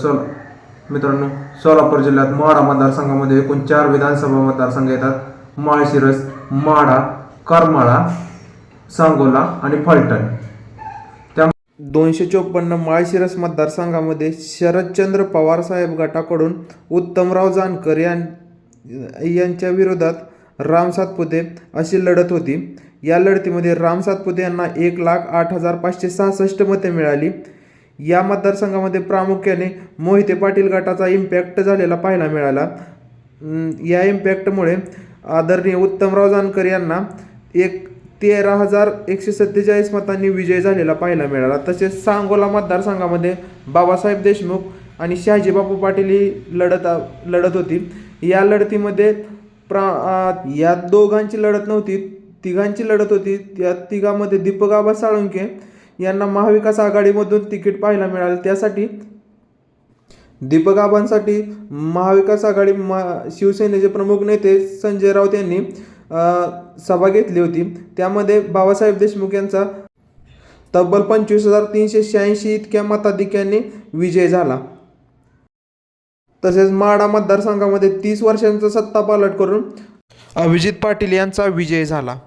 सोला मित्रांनो सोलापूर जिल्ह्यात माढा मतदारसंघामध्ये एकूण चार विधानसभा मतदारसंघ येतात. माळशिरस माढा करमाळा सांगोला आणि फलटण. त्या दोनशे चोपन्न माळशिरस मतदारसंघामध्ये शरदचंद्र पवार साहेब गटाकडून उत्तमराव जानकर यां यांच्या विरोधात राम सातपुते अशी लढत होती. या लढतीमध्ये राम सातपुते यांना एक लाख आठ हजार पाचशे सहासष्ट मते मिळाली. या मतदारसंघामध्ये प्रामुख्याने मोहिते पाटील गटाचा इम्पॅक्ट झालेला पाहायला मिळाला. या इम्पॅक्टमुळे आदरणीय उत्तमराव जानकर यांना एक तेरा हजार एकशे सत्तेचाळीस मतांनी विजय झालेला पाहायला मिळाला. तसेच सांगोला मतदारसंघामध्ये बाबासाहेब देशमुख आणि शहाजीबापू पाटील ही लढत लढत होती. या लढतीमध्ये प्रा या दोघांची लढत नव्हती तिघांची लढत होती. त्या तिघामध्ये दीपक आबा साळुंके यांना महाविकास आघाडीमधून तिकीट पाहायला मिळालं. त्यासाठी दीपक आबांसाठी महाविकास आघाडी मा शिवसेनेचे प्रमुख नेते संजय राऊत यांनी सभा घेतली होती. त्यामध्ये बाबासाहेब देशमुख यांचा तब्बल पंचवीस हजार तीनशे शहाऐंशी इतक्या मताधिक्यांनी विजय झाला. तसेच माडा मतदारसंघामध्ये तीस वर्षांचा सत्ता पालट करून अभिजित पाटील यांचा विजय झाला.